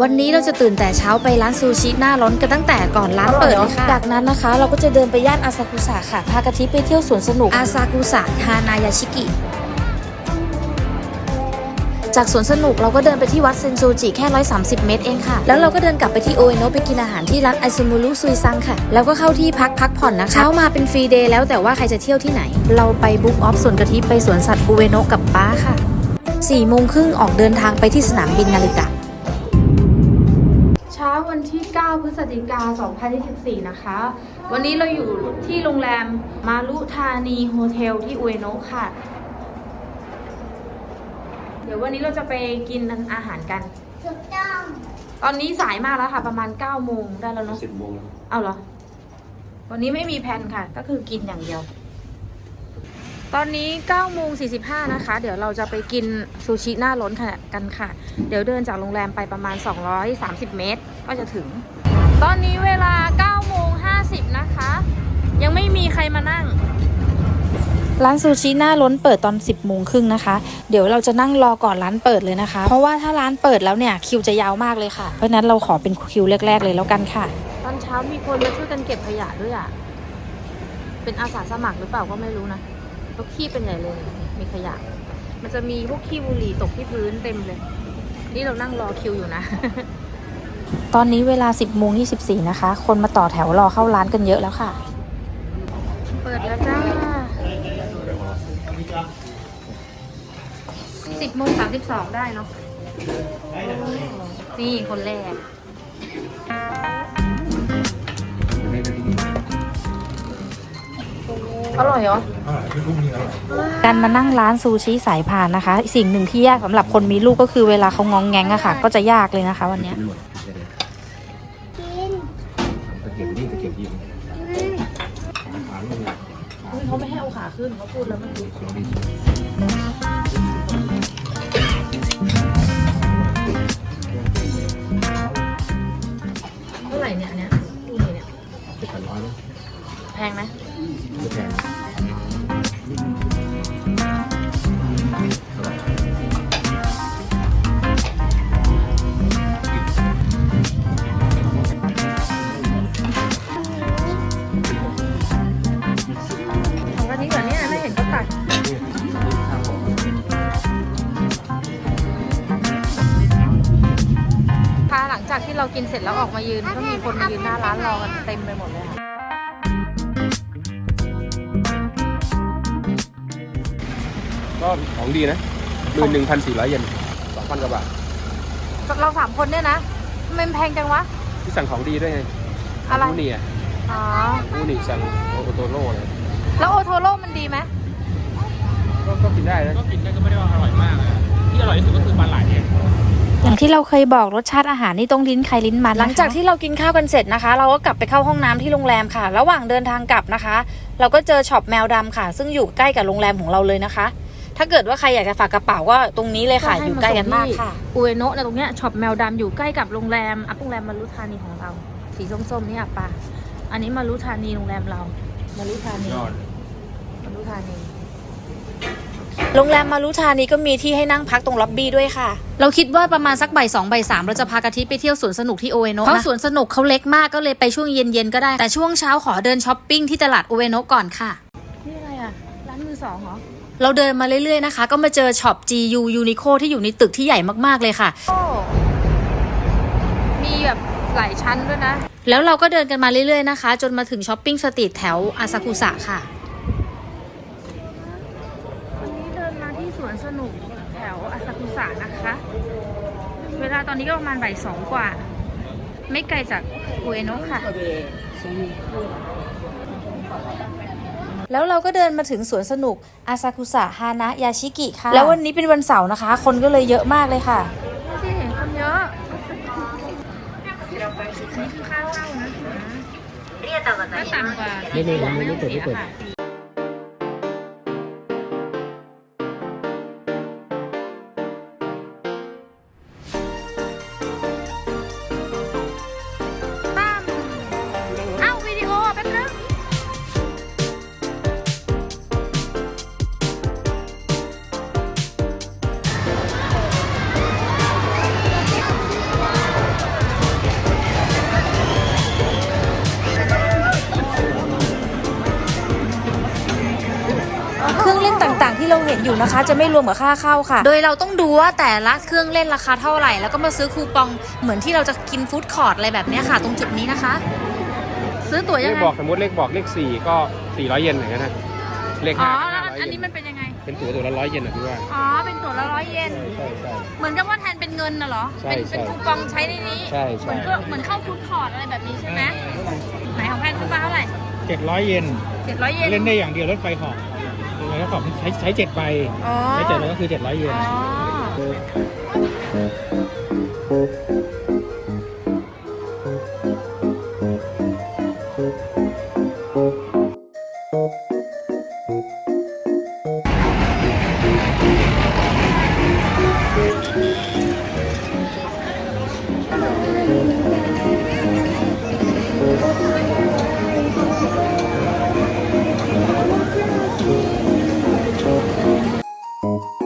วันนี้เราจะตื่นแต่เช้าไปร้านซูชิหน้าร้อนกันตั้งแต่ก่อนร้านเปิดเลยค่ะ จากนั้นนะคะ เราก็จะเดินไปย่านอาซากุสะค่ะ พากะทิไปเที่ยวสวนสนุก อาซากุสะฮานายาชิกิ จากสวนสนุกเราก็เดินไปที่วัดเซนโซจิแค่ 130 เมตรเองค่ะ แล้วเราก็เดินกลับไปที่โอเอโนะไปกินอาหารที่ร้านไอซูมูรุซุยซังค่ะ แล้วก็เข้าที่พักพักผ่อนนะคะ เช้ามาเป็นฟรีเดย์แล้วแต่ว่าใครจะเที่ยวที่ไหน เราไปบุ๊กออฟสวนกะทิไปสวนสัตว์อุเอโนะกับป้าค่ะ4โมงครึ่งออกเดินทางไปที่สนามบินนาริตะเช้าวัน ที่ 9 พฤศจิกายน2024 นะคะ วันนี้เราอยู่ที่โรงแรมมารุธานีโฮเทลที่อุเอโนะค่ะ เดี๋ยววันนี้เราจะไปกินอาหารกัน ถูกต้องตอนนี้สายมากแล้วค่ะ ประมาณ 9 โมงได้แล้วเนาะสิบโมงแล้วเอาเหรอ วันนี้ไม่มีแผนค่ะ ก็คือกินอย่างเดียว ตอนนี้9โมง45 นะคะ เดี๋ยวเราจะไปกินซูชิหน้าล้นค่ะกันค่ะ เดี๋ยวเดินจากโรงแรมไปประมาณ 230 เมตร ก็จะถึง ตอนนี้เวลา9โมง50 นะคะ ยังไม่มีใครมานั่ง ร้านซูชิหน้าล้นเปิดตอน 10โมงครึ่งนะคะ เดี๋ยวเราจะนั่งรอก่อนร้านเปิดเลยนะคะ เพราะว่าถ้าร้านเปิดแล้วเนี่ยคิวจะยาวมากเลยค่ะ เพราะฉะนั้นเราขอเป็นคิวแรก ๆ เลยแล้วกันค่ะ ตอนเช้ามีคนมาช่วยกันเก็บขยะด้วยอะ เป็นอาสาสมัครหรือเปล่าก็ไม่รู้นะ แล้วขี้เป็นใหญ่เลย มีขยะ มันจะมีพวกขี้บุหรี่ตกที่พื้นเต็มเลย นี่เรานั่งรอคิวอยู่นะ ตอนนี้เวลา 10โมง24 นะคะ คนมาต่อแถวรอเข้าร้านกันเยอะแล้วค่ะ เปิดแล้วจ้าสิบโมงสามสิบสองได้เนาะนี่คนแรก อร่อยเหรอการมานั่งร้านซูชิสายพานนะคะ สิ่งหนึ่งที่ยากสำหรับคนมีลูกก็คือเวลาเขางองแงงอะค่ะ ก็จะยากเลยนะคะ วันเนี้ยไม่หมดกินตะเกียบนี่ตะเกียบยิงอืมขาลงเลยเขาไม่ให้เอาขาขึ้นเขาพูดแล้วไม่รู้ของดีเท่าไหร่เนี่ยอันเนี้ยดูนี่เนี่ยเจ็ดแปดร้อยแล้วแพงไหมไม่ แพงของกะทิเหรอเนี่ยไม่เห็นก็ตัดค่ะหลังจากที่เรากินเสร็จแล้วออกมายืน ก็มีคนมายืนหน้าร้านรอกันเต็มไปหมดเลยค่ะ ก็ของดีนะหมื่นหนึ่งพันสี่ร้อยเยนสองพันกว่าบาทเราสามคนเนี่ยนะทำไมมันแพงจังวะที่สั่งของดีด้วยไงอะไรอูนี่อะอ๋ออูนี่สั่งโอโตโร่เลยแล้วโอโทโร่มันดีไหมก็ก็กินได้นะก็กินได้ก็ไม่ได้ว่าอร่อยมากอะที่อร่อยที่สุดก็คือปลาไหลเนี่ยอย่างที่เราเคยบอกรสชาติอาหารนี่ต้องลิ้นใครลิ้นมันหลังจากที่เรากินข้าวกันเสร็จนะคะ เราก็กลับไปเข้าห้องน้ำที่โรงแรมค่ะ ระหว่างเดินทางกลับนะคะ เราก็เจอช็อปแมวดำค่ะ ซึ่งอยู่ใกล้กับโรงแรมของเราเลยนะคะ ถ้าเกิดว่าใครอยากจะฝากกระเป๋าก็ตรงนี้เลยค่ะ อยู่ใกล้กันมากค่ะอุเอโนะนะตรงเนี้ยช็อปแมวดำอยู่ใกล้กับโรงแรมอะโรงแรมมารุธานีของเรา สีส้มๆนี่อะปะอันนี้มารุธานีโรงแรมเรามารุธานียอดมารุธานีโรงแรมมารุธานีก็มีที่ให้นั่งพักตรงล็อบบี้ด้วยค่ะ เราคิดว่าประมาณสักบ่ายสองบ่ายสามเราจะพากะทิไปเที่ยวสวนสนุกที่โอเอโนะเพราะสวนสนุกเขาเล็กมากก็เลยไปช่วงเย็นๆก็ได้ แต่ช่วงเช้าขอเดินช้อปปิ้งที่ตลาดโอเอโนะก่อนค่ะ นี่อะไรอะ ร้านมือสองเหรอ เราเดินมาเรื่อยๆนะคะ ก็มาเจอช็อป GU Uniqlo ที่อยู่ในตึกที่ใหญ่มากๆเลยค่ะ มีแบบหลายชั้นด้วยนะ แล้วเราก็เดินกันมาเรื่อยๆนะคะ จนมาถึงช้อปปิ้งสตรีทแถวอาซากุสะค่ะ วันนี้เดินมาที่สวนสนุกแถวอาซากุสะนะคะ เวลาตอนนี้ก็ประมาณบ่ายสองกว่า ไม่ไกลจากอุเอโนะค่ะ แล้วเราก็เดินมาถึงสวนสนุกอาซากุสะฮานะยาชิกิค่ะ แล้ววันนี้เป็นวันเสาร์นะคะ คนก็เลยเยอะมากเลยค่ะนี่คนเยอะนี่คือค่าเข้านะไม่ต่ำกว่าไม่ไม่ไม่ต้องเสีย อยู่นะคะ จะไม่รวมกับค่าเข้าค่ะ โดยเราต้องดูว่าแต่ละเครื่องเล่นราคาเท่าไหร่ แล้วก็มาซื้อคูปองเหมือนที่เราจะกินฟู้ดคอร์ทอะไรแบบเนี้ยค่ะ ตรงจุดนี้นะคะ ซื้อตั๋วเลยังขไงบอกสมมติเลขบอกเลขสี่ก็สี่ร้อยเยนอย่างนั้นนะเลขอ๋อห้าแล้วห้าร้อยอันเยนี้นมันเป็นยังไง เป็นตั๋วตัวละร้อยเยนอะพี่ว่าอ๋อ เป็นตั๋วละร้อยเยน ใช่ใช่ เหมือนกับว่าแทนเป็นเงินน่ะเหรอ ใช่เป็นใช่เป็นคูปองใช้ในนี้ ใช่เหใช่มือนก็เหมือนเข้าฟู้ดคอร์ทอะไรแบบนี้ใช่ไหมไหนของแพนขึ้นมาเท่าไหร่เจ็ดร้อยเยนเจ็ดร้อยเยน เล่นได้อย่างเดียวรถไฟเหอก รถไฟเหอกใช้ใช้เจ็ดใบอ๋อใช้เจ็ดใบก็คือเจ็ดร้อยเยน อ๋อ อ๋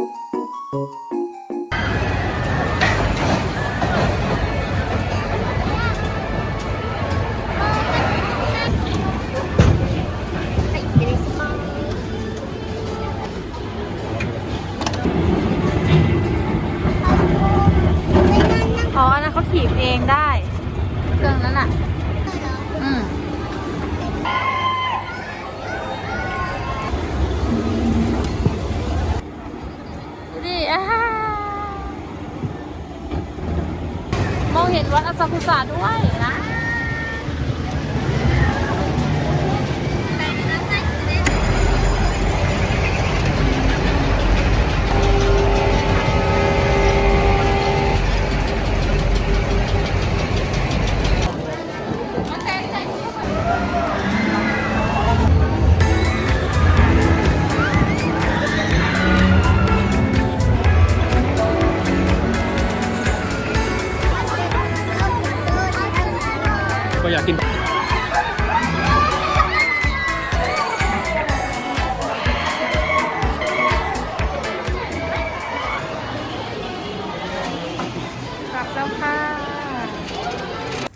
ซากุสะด้วยนะก็อย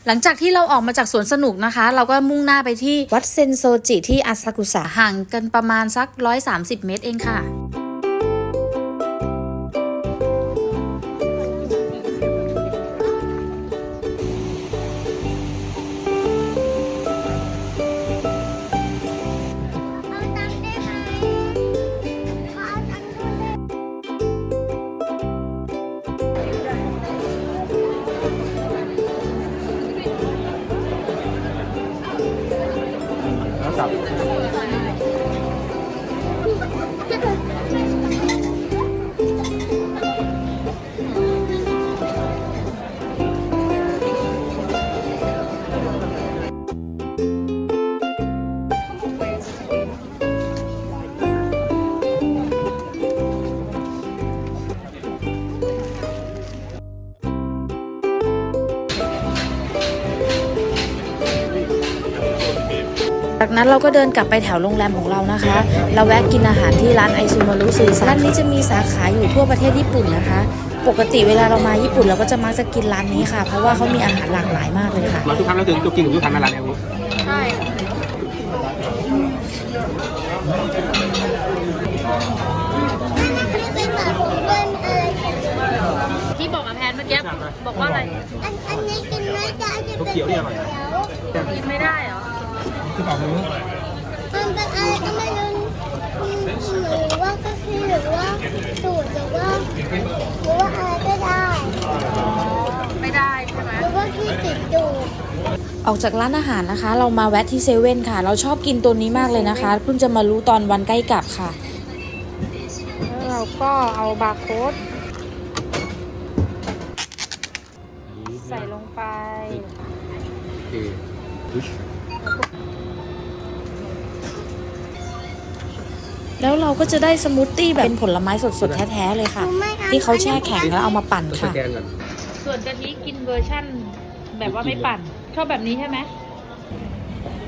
หลังจากที่เราออกมาจากสวนสนุกนะคะ เราก็มุ่งหน้าไปที่วัดเซนโซจิที่อาซากุสะห่างกันประมาณสัก 130 เมตรเองค่ะ แล้ จากนั้นเราก็เดินกลับไปแถวโรงแรมของเรานะคะ เราแวะกินอาหารที่ร้านไอซูมารุซีร้านนี้จะมีสาขาอยู่ทั่วประเทศญี่ปุ่นนะคะ ปกติเวลาเรามาญี่ปุ่นเราก็จะมักจะกินร้านนี้ค่ะ เพราะว่าเขามีอาหารหลากหลายมากเลยค่ะมาทุกครั้งเราถึงตัวกินของทุกครั้งในร้านแอลใช่เป็นแบบเดินอะไรกันที่บอกกับแพนเมื่อกี้บอกว่าอะไร อันอันนี้กินไม่ได้จะเป็นเขียวนี่อร่อยกินไม่ได้เหรอ คือบอกรู้มันเป็นอะไรก็ไม่รู้หรือว่าก็คือหรือว่าสูตรหรือว่าหรือว่าอะไรก็ได้ไม่ได้ใช่ไหมหรือว่าที่ติดอยู่ออกจากร้านอาหารนะคะ เรามาแวะที่เซเว่นค่ะ เราชอบกินตัวนี้มากเลยนะคะ เพิ่งจะมารู้ตอนวันใกล้กลับค่ะ แล้วเราก็เอาบาร์โค้ดใส่ลงไป โอเค แล้วเราก็จะได้สมูทตี้แบบเป็นผลไม้สดๆ แท้ๆเลยค่ะ ที่เขาแช่แข็งแล้วเอามาปั่นสค่ะแกนก่อนส่วนกะทิกินเวอร์ชั่น แบบว่าไม่ปั่นชอบแบบนี้ใช่ไหม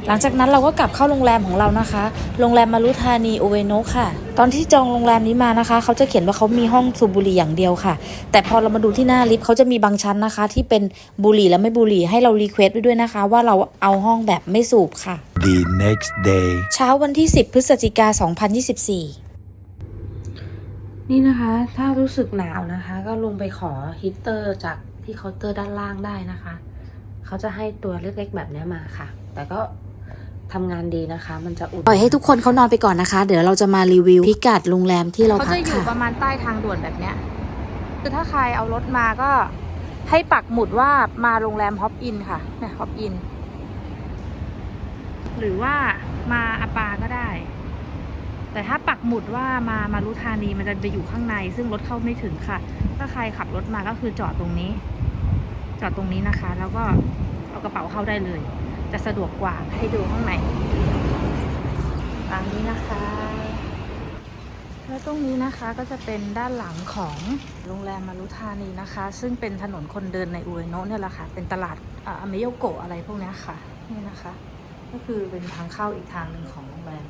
หลังจากนั้นเราก็กลับเข้าโรงแรมของเรานะคะ โรงแรมมารุธานีโอเวโนะค่ะ ตอนที่จองโรงแรมนี้มานะคะ เขาจะเขียนว่าเขามีห้องสูบบุหรี่อย่างเดียวค่ะ แต่พอเรามาดูที่หน้าลิฟต์เขาจะมีบางชั้นนะคะ ที่เป็นบุหรี่และไม่บุหรี่ให้เรารีเควสไว้ด้วยนะคะ ว่าเราเอาห้องแบบไม่สูบค่ะ The next day. เช้าวันที่ 10 พฤศจิกา 2024 นี่นะคะ ถ้ารู้สึกหนาวนะคะ ก็ลงไปขอฮีตเตอร์จากที่เคาน์เตอร์ด้านล่างได้นะคะ เขาจะให้ตัวเล็กๆแบบนี้มาค่ะ แต่ก็ทำงานดีนะคะ มันจะอุ่นปล่อยให้ทุกคนเขานอนไปก่อนนะคะ เดี๋ยวเราจะมารีวิวพิกัดโรงแรมที่เราเขาพักจะอยู่ค่ะประมาณใต้ทางด่วนแบบเนี้ยคือถ้าใครเอารถมาก็ให้ปักหมุดว่ามาโรงแรมฮอปอินค่ะเนี่ยฮอปอิน หรือว่ามาอาปาก็ได้ แต่ถ้าปักหมุดว่ามามารุธานีมันจะไปอยู่ข้างใน ซึ่งรถเข้าไม่ถึงค่ะ ถ้าใครขับรถมาก็คือจอดตรงนี้ จอดตรงนี้นะคะ แล้วก็เอากระเป๋าเข้าได้เลย จะสะดวกกว่าให้ดูข้างในตามนี้นะคะ แล้วตรงนี้นะคะก็จะเป็นด้านหลังของโรงแรมมารุธานีนะคะ ซึ่งเป็นถนนคนเดินในอุเอโนะเนี่ยแหละค่ะ เป็นตลาดอเมโยโกะอะไรพวกนี้ค่ะ นี่นะคะ ก็คือเป็นทางเข้าอีกทางหนึ่งของโรงแรม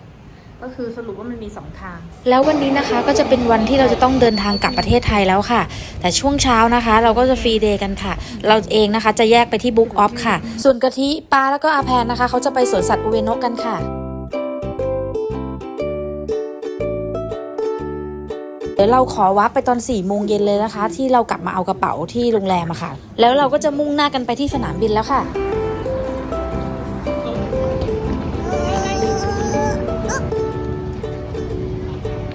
ก็คือสรุปว่ามันมีสองทาง แล้ววันนี้นะคะก็จะเป็นวันที่เราจะต้องเดินทางกลับประเทศไทยแล้วค่ะ แต่ช่วงเช้านะคะ เราก็จะฟรีเดย์กันค่ะ เราเองนะคะจะแยกไปที่บุ๊กออฟค่ะ ส่วนกะทิปลาแล้วก็อาแพนนะคะ เขาจะไปสวนสัตว์อุเอโนะกันค่ะ เดี๋ยวเราขอวับไปตอน4ี่โมงเย็นเลยนะคะ ที่เรากลับมาเอากระเป๋าที่โรงแรมอะค่ะ แล้วเราก็จะมุ่งหน้ากันไปที่สนามบินแล้วค่ะ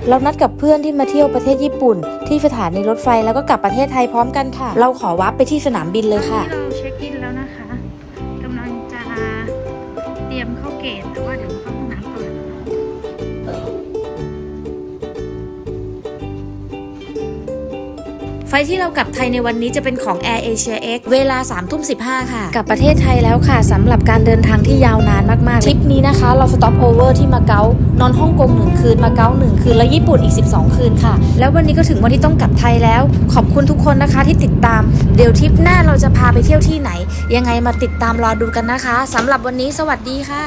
เรานัดกับเพื่อนที่มาเที่ยวประเทศญี่ปุ่น ที่สถานีรถไฟแล้วก็กลับประเทศไทยพร้อมกันค่ะ เราขอวับไปที่สนามบินเลยค่ะ ที่เราเช็คอินแล้วนะคะกำลังจะเตรียมเข้าเกตแต่ว่าเดี๋ยวเข้า ไฟที่เรากลับไทยในวันนี้จะเป็นของ Air Asia X เวลา3ทุ่ม15ค่ะ กลับประเทศไทยแล้วค่ะสำหรับการเดินทางที่ยาวนานมากๆทริปนี้นะคะ เราสต็อปโอเวอร์ที่มาเก๊านอนฮ่องกง1คืนมาเก๊า1คืน แล้วญี่ปุ่นอีก 12 คืนค่ะ แล้ววันนี้ก็ถึงวันที่ต้องกลับไทยแล้ว ขอบคุณทุกคนนะคะที่ติดตาม เดี๋ยวทริปหน้าเราจะพาไปเที่ยวที่ไหน ยังไงมาติดตามรอดูกันนะคะสำหรับวันนี้สวัสดีค่ะ